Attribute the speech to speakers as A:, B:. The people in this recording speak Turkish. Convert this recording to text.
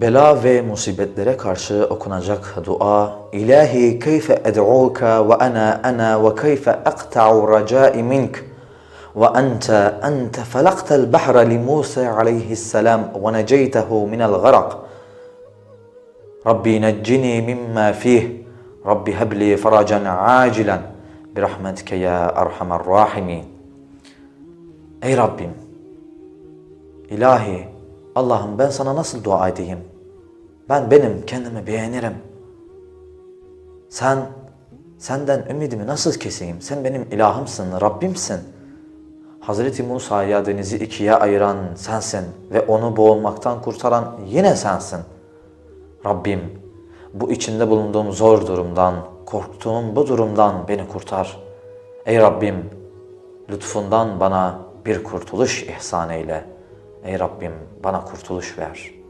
A: Bela ve musibetlere karşı okunacak dua İlahi keyfe ed'uka ve ana ana ve keyfe aqta'u racai mink ve ente ente felaktel bahra li Musa aleyhisselam ve neceytehu minel garak Rabbi neccini mimma fih Rabbi hebli faracan acilen birahmetike ya erhamer rahimin Ey Rabbim İlahi Allah'ım ben sana nasıl dua edeyim? Ben benim kendimi beğenirim. Sen senden ümidimi nasıl keseyim? Sen benim ilahımsın, Rabbimsin. Hazreti Musa'ya denizi ikiye ayıran sensin ve onu boğulmaktan kurtaran yine sensin. Rabbim bu içinde bulunduğum zor durumdan, korktuğum bu durumdan beni kurtar. Ey Rabbim lütfundan bana bir kurtuluş ihsan eyle. Ey Rabbim bana kurtuluş ver.''